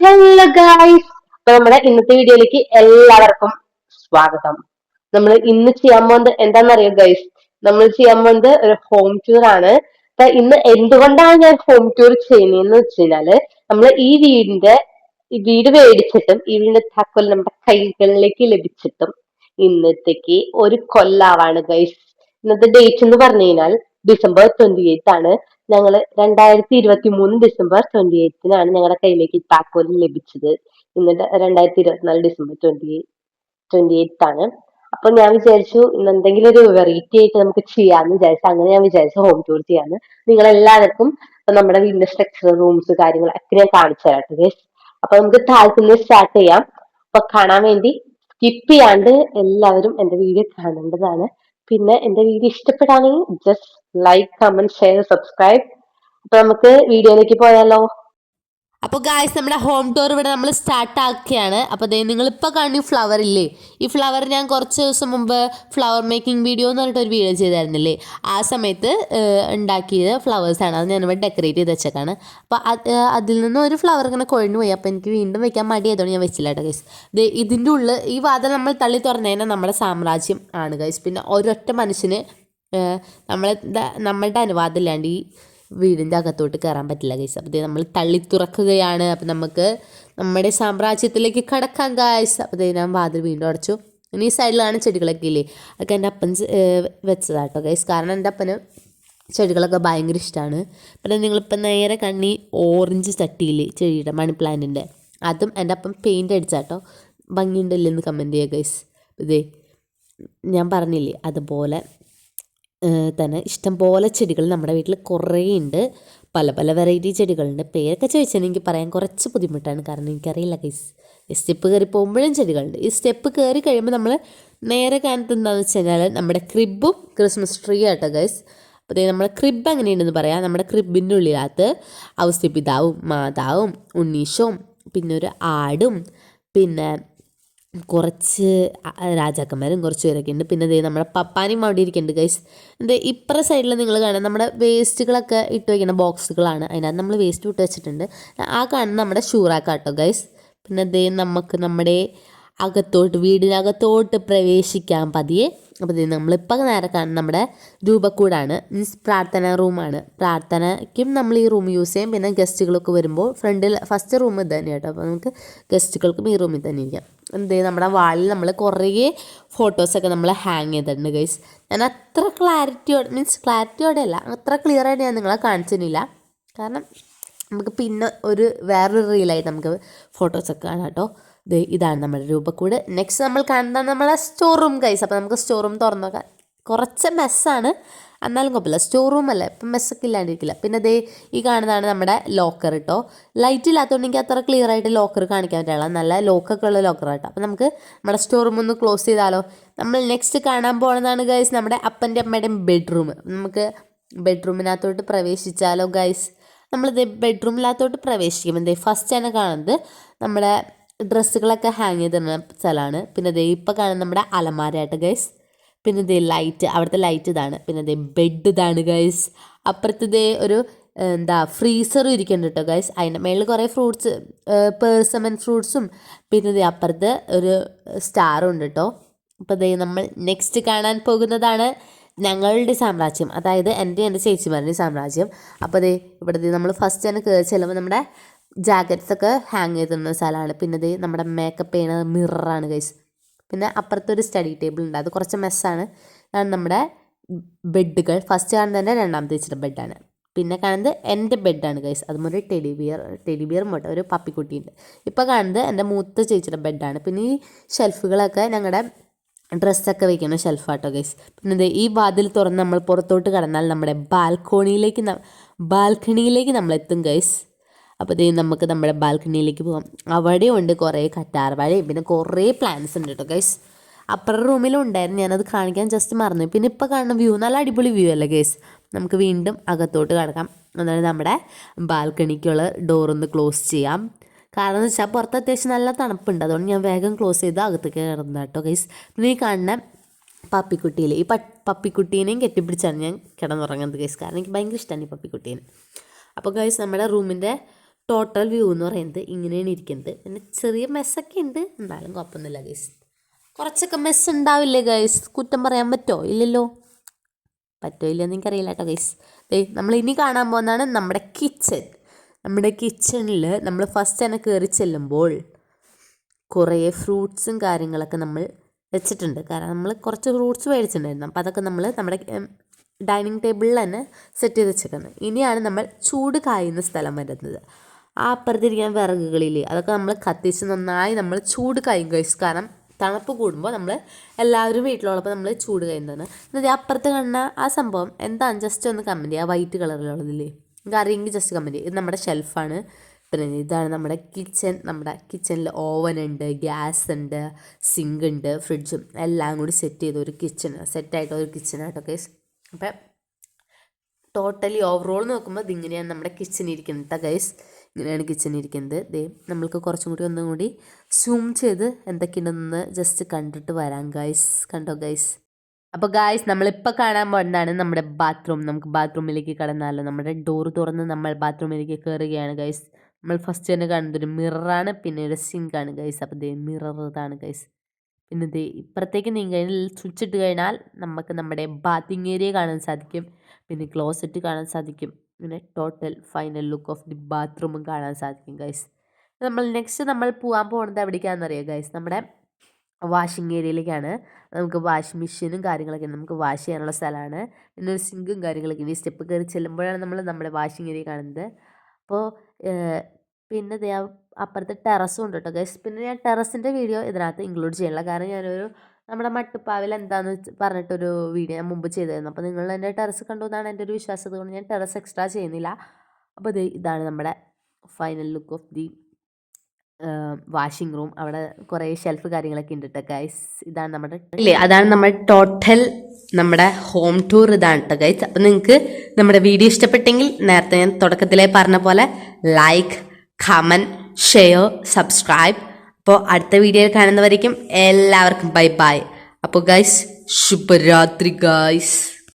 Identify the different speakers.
Speaker 1: Hello guys അപ്പൊ നമ്മുടെ ഇന്നത്തെ വീഡിയോയിലേക്ക് എല്ലാവർക്കും സ്വാഗതം. നമ്മൾ ഇന്ന് ചെയ്യാൻ പോകുന്നത് എന്താണെന്നറിയോ ഗൈസ് നമ്മൾ ചെയ്യാൻ പോകുന്നത് ഒരു ഹോം ടൂർ ആണ്. അപ്പൊ ഇന്ന് എന്തുകൊണ്ടാണ് ഞാൻ ഹോം ടൂർ ചെയ്യുന്നതെന്ന് വെച്ച് കഴിഞ്ഞാൽ നമ്മൾ ഈ വീടിന്റെ വീട് മേടിച്ചിട്ടും ഈ വീടിന്റെ താക്കോൽ നമ്മുടെ കൈകളിലേക്ക് ലഭിച്ചിട്ടും ഇന്നത്തേക്ക് ഒരു കൊല്ലാവാണ് ഗൈസ് ഇന്നത്തെ ഡേറ്റ് എന്ന് പറഞ്ഞു കഴിഞ്ഞാൽ ഡിസംബർ ട്വന്റി എയ്ത്ത് ആണ്. ഞങ്ങൾ രണ്ടായിരത്തി ഇരുപത്തി മൂന്ന് ഡിസംബർ ട്വന്റി എയ്ത്തിനാണ് ഞങ്ങളുടെ കയ്യിലേക്ക് താക്കോൽ ലഭിച്ചത്. ഇന്ന് രണ്ടായിരത്തി ഇരുപത്തിനാല് ഡിസംബർ ട്വന്റി ട്വന്റി എയ്ത്ത് ആണ്. അപ്പൊ ഞാൻ വിചാരിച്ചു ഇന്ന് എന്തെങ്കിലും ഒരു വെറൈറ്റി ആയിട്ട് നമുക്ക് ചെയ്യാന്ന് വിചാരിച്ചു. അങ്ങനെ ഞാൻ വിചാരിച്ചു ഹോം ടൂർ ചെയ്യാന്ന്. നിങ്ങൾ എല്ലാവർക്കും നമ്മുടെ വീടിന്റെ സ്ട്രക്ചർ റൂംസ് കാര്യങ്ങൾ ഒക്കെ ഞാൻ കാണിച്ചു തരാം ഗൈസ് അപ്പൊ നമുക്ക് താല്പര്യം സ്റ്റാർട്ട് ചെയ്യാം. അപ്പൊ കാണാൻ വേണ്ടി സ്കിപ്പ് ചെയ്യാണ്ട് എല്ലാവരും എന്റെ വീഡിയോ കാണേണ്ടതാണ്. പിന്നെ എന്റെ വീഡിയോ ഇഷ്ടപ്പെടുകയാണെങ്കിൽ just like comment share subscribe അപ്പൊ നമുക്ക് വീഡിയോയിലേക്ക് പോയാലോ?
Speaker 2: അപ്പോൾ ഗായ്സ് നമ്മുടെ ഹോം ടൂർ ഇവിടെ നമ്മൾ സ്റ്റാർട്ട് ആക്കുകയാണ് അപ്പോൾ ദേ നിങ്ങളിപ്പോൾ കാണുന്ന ഫ്ലവർ ഇല്ലേ? ഈ ഫ്ലവർ ഞാൻ കുറച്ച് ദിവസം മുമ്പ് ഫ്ലവർ മേക്കിംഗ് വീഡിയോ എന്ന് പറഞ്ഞിട്ട് ഒരു വീഡിയോ ചെയ്തായിരുന്നില്ലേ? ആ സമയത്ത് ഉണ്ടാക്കിയത് ഫ്ലവേഴ്സാണ് അത് ഞാനിവിടെ ഡെക്കറേറ്റ് ചെയ്ത് വെച്ചേക്കാണ്. അപ്പോൾ അതിൽ നിന്ന് ഒരു ഫ്ലവർ ഇങ്ങനെ കൊഴിഞ്ഞു പോയി. അപ്പോൾ എനിക്ക് വീണ്ടും വെക്കാൻ മടിയായതുകൊണ്ട് ഞാൻ വെച്ചില്ല കേട്ടോ ഗൈസ് ദേ ഇതിന്റെ ഉള്ളിൽ ഈ വാതിൽ നമ്മൾ തള്ളി തുറന്നു നമ്മുടെ സാമ്രാജ്യം ആണ് ഗൈസ് പിന്നെ ഒരൊറ്റ മനുഷ്യന് നമ്മളെ നമ്മളുടെ അനുവാദം ഇല്ലാണ്ട് ഈ വീടിന്റെ അകത്തോട്ട് കയറാൻ പറ്റില്ല ഗൈസ് അപ്പോൾ നമ്മൾ തള്ളി തുറക്കുകയാണ്. അപ്പോൾ നമുക്ക് നമ്മുടെ സാമ്രാജ്യത്തിലേക്ക് കടക്കാം ഗൈസ് അപ്പോൾ ഞാൻ വാതിൽ വീണ്ടും അടച്ചു. ഇനി ഈ സൈഡിലാണ് ചെടികളൊക്കെ ഇല്ലേ? അതൊക്കെ എന്റെ അപ്പൻ വെച്ചതാട്ടോ ഗൈസ് കാരണം എന്റെ അപ്പന് ചെടികളൊക്കെ ഭയങ്കര ഇഷ്ടമാണ് പിന്നെ നിങ്ങളിപ്പോൾ നേരെ കണ്ണി ഓറഞ്ച് ചട്ടിയില്ലേ ചെടിയുടെ മണി പ്ലാന്റിന്റെ അതും എന്റെ അപ്പം പെയിന്റ് അടിച്ചാട്ടോ ഭംഗിയുണ്ടല്ലെന്ന് കമന്റ് ചെയ്യുക ഗൈസ് ഇതേ ഞാൻ പറഞ്ഞില്ലേ അതുപോലെ ഏഹ് ഇഷ്ടം പോലെ ചെടികൾ നമ്മുടെ വീട്ടിൽ കുറേ ഉണ്ട്. പല പല വെറൈറ്റി ചെടികളുണ്ട്. പേരൊക്കെ ചോദിച്ചാൽ എനിക്ക് പറയാൻ കുറച്ച് ബുദ്ധിമുട്ടാണ്. കാരണം എനിക്കറിയില്ല ഗൈസ് സ്റ്റെപ്പ് കയറി പോകുമ്പോഴും ചെടികളുണ്ട്. ഈ സ്റ്റെപ്പ് കയറി കഴിയുമ്പോൾ നമ്മൾ നേരെ കാണുന്നത് എന്താണെന്ന് വെച്ച് കഴിഞ്ഞാൽ നമ്മുടെ ക്രിബും ക്രിസ്മസ് ട്രീ ആട്ടോ ഗൈസ് അപ്പോൾ നമ്മുടെ ക്രിബ് എങ്ങനെയുണ്ടെന്ന് പറയാം. നമ്മുടെ ക്രിബിന്റെ ഉള്ളിനകത്ത് ഔസ്യപിതാവും മാതാവും ഉണ്ണീഷവും പിന്നെ ഒരു ആടും പിന്നെ കുറച്ച് രാജാക്കന്മാരും കുറച്ച് പേരൊക്കെ ഉണ്ട്. പിന്നെ ദേ നമ്മുടെ പപ്പാനിയും അവിടെ ഇരിക്കുന്നുണ്ട് ഗൈസ് ഇത് ഇപ്പുറ സൈഡിൽ നിങ്ങൾ കാണാം നമ്മുടെ വേസ്റ്റുകളൊക്കെ ഇട്ട് വയ്ക്കുന്ന ബോക്സുകളാണ് അതിനകത്ത് നമ്മൾ വേസ്റ്റ് ഇട്ട് വെച്ചിട്ടുണ്ട്. ആ കാണുന്ന നമ്മുടെ ഷൂറാക്കാട്ടോ ഗൈസ് പിന്നെ ദേ നമുക്ക് നമ്മുടെ അകത്തോട്ട് വീടിനകത്തോട്ട് പ്രവേശിക്കാൻ പതിയെ. അപ്പോൾ ഇത് നമ്മളിപ്പോൾ നേരെ കാണുന്ന നമ്മുടെ രൂപക്കൂടാണ്. മീൻസ് പ്രാർത്ഥന റൂമാണ്. പ്രാർത്ഥനയ്ക്കും നമ്മൾ ഈ റൂം യൂസ് ചെയ്യാം. പിന്നെ ഗസ്റ്റുകളൊക്കെ വരുമ്പോൾ ഫ്രണ്ടിൽ ഫസ്റ്റ് റൂം ഇത് തന്നെ കേട്ടോ. അപ്പോൾ നമുക്ക് ഗസ്റ്റുകൾക്കും ഈ റൂമിൽ തന്നെ ഇരിക്കാം. എന്ത് നമ്മുടെ വാളിൽ നമ്മൾ കുറേ ഫോട്ടോസൊക്കെ നമ്മൾ ഹാങ് ചെയ്തിട്ടുണ്ട് ഗൈസ്. ഞാൻ അത്ര ക്ലാരിറ്റിയോടെ മീൻസ് ക്ലാരിറ്റിയോടെ അല്ല അത്ര ക്ലിയറായിട്ട് ഞാൻ നിങ്ങളെ കാണിച്ചിരുന്നില്ല. കാരണം നമുക്ക് പിന്നെ ഒരു വേറൊരു റീലായിട്ട് നമുക്ക് ഫോട്ടോസൊക്കെ കാണാം കേട്ടോ. ഇതാണ് നമ്മുടെ രൂപക്കൂട്. നെക്സ്റ്റ് നമ്മൾ കാണുന്നത് നമ്മളെ സ്റ്റോർ റൂം കൈസ് അപ്പോൾ നമുക്ക് സ്റ്റോർ റൂം തുറന്നു നോക്കാം. കുറച്ച് മെസ്സാണ് എന്നാലും കുഴപ്പമില്ല. സ്റ്റോർ റൂം അല്ലേ? ഇപ്പം മെസ്സൊക്കെ ഇല്ലാണ്ടിരിക്കില്ല. പിന്നെ ദേ ഈ കാണുന്നതാണ് നമ്മുടെ ലോക്കർ കേട്ടോ ലൈറ്റ് ഇല്ലാത്തതുകൊണ്ട് എനിക്ക് അത്ര ക്ലിയർ ആയിട്ട് ലോക്കർ കാണിക്കാൻ പറ്റില്ല. നല്ല ലോക്കൊക്കെ ഉള്ള ലോക്കർ കേട്ടോ അപ്പം നമുക്ക് നമ്മുടെ സ്റ്റോർ റൂം ഒന്ന് ക്ലോസ് ചെയ്താലോ. നമ്മൾ നെക്സ്റ്റ് കാണാൻ പോകുന്നതാണ് ഗൈസ് നമ്മുടെ അപ്പന്റെ അമ്മയുടെ ബെഡ്റൂം നമുക്ക് ബെഡ്റൂമിനകത്തോട്ട് പ്രവേശിച്ചാലോ ഗൈസ് നമ്മളിത് ബെഡ്റൂമിനകത്തോട്ട് പ്രവേശിക്കും. എന്തേ ഫസ്റ്റ് തന്നെ കാണുന്നത് നമ്മുടെ ഡ്രസ്സുകളൊക്കെ ഹാങ് ചെയ്തിരുന്ന സ്ഥലമാണ്. പിന്നെ ദേ ഇപ്പോൾ കാണുന്ന നമ്മുടെ അലമാരയായിട്ട് ഗൈസ് പിന്നെ ദേ ലൈറ്റ് അവിടുത്തെ ലൈറ്റ് ഇതാണ്. പിന്നെ ദേ ബെഡ് ഇതാണ് ഗൈസ് അപ്പുറത്ത് ദേ ഒരു എന്താ ഫ്രീസറും ഇരിക്കുന്നുണ്ട് കേട്ടോ ഗൈസ് അതിന്റെ മേളിൽ കുറേ ഫ്രൂട്ട്സ് പേഴ്സമൻ ഫ്രൂട്ട്സും പിന്നെ ദേ അപ്പുറത്ത് ഒരു സ്റ്റാറും ഉണ്ട് കേട്ടോ അപ്പോൾ ദേ നമ്മൾ നെക്സ്റ്റ് കാണാൻ പോകുന്നതാണ് ഞങ്ങളുടെ സാമ്രാജ്യം. അതായത് എന്റെ എന്റെ ചേച്ചിമാരുടെ സാമ്രാജ്യം. അപ്പോൾ ദേ ഇവിടെ നമ്മൾ ഫസ്റ്റ് തന്നെ കയറി ചെല്ലുമ്പോൾ നമ്മുടെ ജാക്കറ്റ്സ് ഒക്കെ ഹാങ് ചെയ്തിരുന്ന സ്ഥലമാണ്. പിന്നെ ഇത് നമ്മുടെ മേക്കപ്പ് ചെയ്യുന്ന മിററാണ് ഗൈസ് പിന്നെ അപ്പുറത്തൊരു സ്റ്റഡി ടേബിൾ ഉണ്ട്. അത് കുറച്ച് മെസ്സാണ് ഇതാണ് നമ്മുടെ ബെഡുകൾ ഫസ്റ്റ് കാണുന്നത് തന്നെ രണ്ടാമത്തെ വെച്ചിട്ട് ബെഡാണ് പിന്നെ കാണുന്നത് എന്റെ ബെഡാണ് ഗൈസ് അതും ഒരു ടെഡി ബിയർ ടെഡി ബിയർ പോട്ടെ. ഒരു പപ്പിക്കുട്ടിയുണ്ട്. ഇപ്പോൾ കാണുന്നത് എന്റെ മൂത്ത ചേച്ചിയുടെ ബെഡാണ് പിന്നെ ഈ ഷെൽഫുകളൊക്കെ ഞങ്ങളുടെ ഡ്രസ്സൊക്കെ വെക്കുന്ന ഷെൽഫാട്ടോ ഗൈസ് പിന്നെ ഇത് ഈ വാതിൽ തുറന്ന് നമ്മൾ പുറത്തോട്ട് കടന്നാൽ നമ്മുടെ ബാൽക്കോണിയിലേക്ക് ബാൽക്കണിയിലേക്ക് നമ്മൾ എത്തും ഗൈസ് അപ്പോൾ ദേ നമുക്ക് നമ്മുടെ ബാൽക്കണിയിലേക്ക് പോകാം അവിടെ ഉണ്ട് കുറേ കറ്റാർവാഴയും പിന്നെ കുറേ പ്ലാന്റ്സ് ഉണ്ട് കേട്ടോ ഗൈസ് അപ്പുറം റൂമിലുണ്ടായിരുന്നു ഞാനത് കാണിക്കാൻ ജസ്റ്റ് മറന്നു. പിന്നെ ഇപ്പോൾ കാണുന്ന വ്യൂ നല്ല അടിപൊളി വ്യൂ അല്ലേ ഗൈസ് നമുക്ക് വീണ്ടും അകത്തോട്ട് കിടക്കാം. എന്നാലും നമ്മുടെ ബാൽക്കണിക്കുള്ള ഡോറൊന്ന് ക്ലോസ് ചെയ്യാം. കാരണം എന്ന് വെച്ചാൽ പുറത്ത് അത്യാവശ്യം നല്ല തണുപ്പുണ്ട്. അതുകൊണ്ട് ഞാൻ വേഗം ക്ലോസ് ചെയ്ത് അകത്തേക്ക് കിടന്നു കേട്ടോ ഗൈസ് പിന്നെ ഈ കാണുന്ന പപ്പിക്കുട്ടിയിൽ ഈ പ പപ്പിക്കുട്ടീനെയും കെട്ടിപ്പിടിച്ചാണ് ഞാൻ കിടന്നുറങ്ങുന്നത് ഗൈസ് കാരണം എനിക്ക് ഭയങ്കര ഇഷ്ടമാണ് ഈ പപ്പിക്കുട്ടീനെ. അപ്പോൾ ഗൈസ് നമ്മുടെ റൂമിന്റെ ടോട്ടൽ വ്യൂ എന്ന് പറയുന്നത് ഇങ്ങനെയാണ് ഇരിക്കുന്നത്. പിന്നെ ചെറിയ മെസ്സൊക്കെ ഉണ്ട്. എന്നാലും കുഴപ്പമൊന്നുമില്ല ഗൈസ് കുറച്ചൊക്കെ മെസ്സ് ഉണ്ടാവില്ലേ ഗൈസ് കുറ്റം പറയാൻ പറ്റുമോ ഇല്ലല്ലോ. പറ്റുമോ ഇല്ലെന്ന് എനിക്കറിയില്ല കേട്ടോ ഗൈസ് നമ്മൾ ഇനി കാണാൻ പോകുന്നതാണ് നമ്മുടെ കിച്ചൺ നമ്മുടെ കിച്ചണിൽ നമ്മൾ ഫസ്റ്റ് തന്നെ കയറി ചെല്ലുമ്പോൾ കുറേ ഫ്രൂട്ട്സും കാര്യങ്ങളൊക്കെ നമ്മൾ വെച്ചിട്ടുണ്ട്. കാരണം നമ്മൾ കുറച്ച് ഫ്രൂട്ട്സ് മേടിച്ചിട്ടുണ്ടായിരുന്നു. അപ്പോൾ അതൊക്കെ നമ്മൾ നമ്മുടെ ഡൈനിങ് ടേബിളിൽ തന്നെ സെറ്റ് ചെയ്ത് വെച്ചേക്കുന്നത് ഇനിയാണ് നമ്മൾ ചൂട് കായുന്ന സ്ഥലം വരുന്നത്. ആ അപ്പുറത്തിരിക്കുന്ന വിറകുകളിൽ അതൊക്കെ നമ്മൾ കത്തിച്ച് നന്നായി നമ്മൾ ചൂട് കൈ കഴിച്ചു കാരണം തണുപ്പ് കൂടുമ്പോൾ നമ്മൾ എല്ലാവരും വീട്ടിലുള്ളപ്പോൾ നമ്മൾ ചൂട് കഴിയുന്നതാണ് എന്നിട്ട് അപ്പുറത്ത് കാണുന്ന ആ സംഭവം എന്താണ്? ജസ്റ്റ് ഒന്ന് കമന്റ് ആ വൈറ്റ് കളറിലുള്ളതില്ലേ അറിയെങ്കിൽ ജസ്റ്റ് കമന്റ് ഇത് നമ്മുടെ ഷെൽഫാണ് പിന്നെ ഇതാണ് നമ്മുടെ കിച്ചൺ നമ്മുടെ കിച്ചണിൽ ഓവൻ ഉണ്ട് ഗ്യാസ് ഉണ്ട് സിങ്ക് ഉണ്ട് ഫ്രിഡ്ജും എല്ലാം കൂടി സെറ്റ് ചെയ്ത ഒരു കിച്ചൺ സെറ്റായിട്ട് ഒരു കിച്ചണായിട്ടൊക്കെ അപ്പം ടോട്ടലി ഓവറോൾ നോക്കുമ്പോൾ ഇതിങ്ങനെയാണ് നമ്മുടെ കിച്ചൺ ഇരിക്കുന്നത് ഗൈസ് ഇങ്ങനെയാണ് കിച്ചൺ ഇരിക്കുന്നത്. ദേ നമ്മൾക്ക് കുറച്ചും കൂടി ഒന്നും കൂടി സൂം ചെയ്ത് എന്തൊക്കെയുണ്ടെന്ന് ജസ്റ്റ് കണ്ടിട്ട് വരാം ഗൈസ് കണ്ടോ ഗൈസ് അപ്പോൾ ഗായ്സ് നമ്മളിപ്പോൾ കാണാൻ പോകുന്നതാണ് നമ്മുടെ ബാത്റൂം നമുക്ക് ബാത്റൂമിലേക്ക് കടന്നാലോ. നമ്മുടെ ഡോർ തുറന്ന് നമ്മൾ ബാത്റൂമിലേക്ക് കയറുകയാണ് ഗൈസ് നമ്മൾ ഫസ്റ്റ് തന്നെ കാണുന്നത് ഒരു മിററാണ് പിന്നെ ഒരു സിങ്കാണ് ഗൈസ് അപ്പോൾ ദേ മിറർ ഇതാണ് ഗൈസ് പിന്നെ ദേ ഇപ്പുറത്തേക്ക് നീങ്ങി സ്വിച്ച് ഇട്ട് കഴിഞ്ഞാൽ നമുക്ക് നമ്മുടെ ബാത്തിങ് ഏരിയ കാണാൻ സാധിക്കും. പിന്നെ ക്ലോസറ്റ് കാണാൻ സാധിക്കും. പിന്നെ total final look of the ബാത്റൂമും കാണാൻ സാധിക്കും ഗൈസ് നമ്മൾ നെക്സ്റ്റ് നമ്മൾ പോകാൻ പോകുന്നത് എവിടേക്കാണെന്ന് അറിയാം ഗൈസ് നമ്മുടെ വാഷിംഗ് ഏരിയയിലേക്കാണ് നമുക്ക് വാഷിംഗ് മെഷീനും കാര്യങ്ങളൊക്കെ നമുക്ക് വാഷ് ചെയ്യാനുള്ള സ്ഥലമാണ്. പിന്നെ ഒരു സിങ്കും കാര്യങ്ങളൊക്കെ ഇനി സ്റ്റെപ്പ് കയറി ചെല്ലുമ്പോഴാണ് നമ്മൾ നമ്മുടെ വാഷിംഗ് ഏരിയ കാണുന്നത്. അപ്പോൾ പിന്നെ അപ്പുറത്ത് ടെറസും ഉണ്ട് കേട്ടോ ഗൈസ് പിന്നെ ഞാൻ ടെറസിന്റെ വീഡിയോ ഇതിനകത്ത് ഇൻക്ലൂഡ് ചെയ്യണില്ല കാരണം ഞാനൊരു നമ്മുടെ മട്ടുപ്പാവിൽ എന്താണെന്ന് പറഞ്ഞിട്ടൊരു വീഡിയോ ഞാൻ മുമ്പ് ചെയ്തിരുന്നു. അപ്പോൾ നിങ്ങൾ എന്റെ ടെറസ് കണ്ടു എന്നാണ് എന്റെ ഒരു വിശ്വാസം അതുകൊണ്ട് ഞാൻ ടെറസ് എക്സ്ട്രാ ചെയ്യുന്നില്ല. അപ്പോൾ ഇത് ഇതാണ് നമ്മുടെ final look of the washing room അവിടെ കുറേ ഷെൽഫ് കാര്യങ്ങളൊക്കെ ഉണ്ട് ഗൈസ് ഇതാണ് നമ്മുടെ ഇല്ലേ അതാണ് നമ്മുടെ ടോട്ടൽ നമ്മുടെ ഹോം ടൂർ ഇതാണ് കേട്ടോ ഗൈസ് അപ്പം നിങ്ങൾക്ക് നമ്മുടെ വീഡിയോ ഇഷ്ടപ്പെട്ടെങ്കിൽ നേരത്തെ ഞാൻ തുടക്കത്തിലേ പറഞ്ഞ പോലെ ലൈക്ക് കമന്റ് ഷെയർ സബ്സ്ക്രൈബ് അപ്പോൾ അടുത്ത വീഡിയോയിൽ കാണുന്നവരേക്കും എല്ലാവർക്കും ബൈ ബൈ അപ്പോൾ ഗൈസ് ശുഭരാത്രി ഗൈസ്